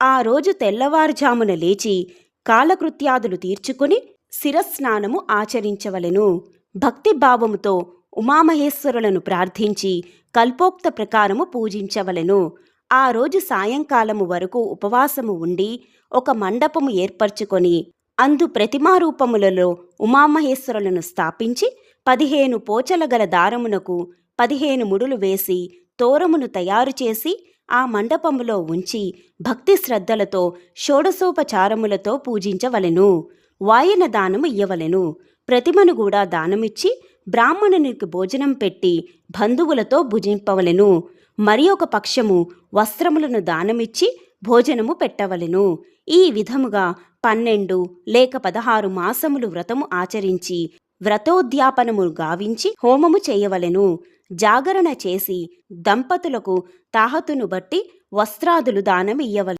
ఆ రోజు తెల్లవారుజామున లేచి కాలకృత్యాదులు తీర్చుకుని శిరస్నానము ఆచరించవలెను. భక్తిభావముతో ఉమామహేశ్వరులను ప్రార్థించి కల్పోక్త ప్రకారము పూజించవలెను. ఆ రోజు సాయంకాలము వరకు ఉపవాసము ఉండి ఒక మండపము ఏర్పరచుకొని అందు ప్రతిమారూపములలో ఉమామహేశ్వరులను స్థాపించి పదిహేను పోచల గల దారమునకు పదిహేను ముడులు వేసి తోరమును తయారు చేసి ఆ మండపములో ఉంచి భక్తి శ్రద్ధలతో షోడసోపచారములతో పూజించవలెను. వాయన దానము ఇయ్యవలెను. ప్రతిమను కూడా దానమిచ్చి బ్రాహ్మణునికి భోజనం పెట్టి బంధువులతో భుజింపవలెను. మరి ఒక పక్షము వస్త్రములను దానమిచ్చి భోజనము పెట్టవలెను. ఈ విధముగా పన్నెండు లేక పదహారు మాసములు వ్రతము ఆచరించి వ్రతోద్యాపనము గావించి హోమము చేయవలెను. జాగరణ చేసి దంపతులకు తాహతును బట్టి వస్త్రాదులు దానం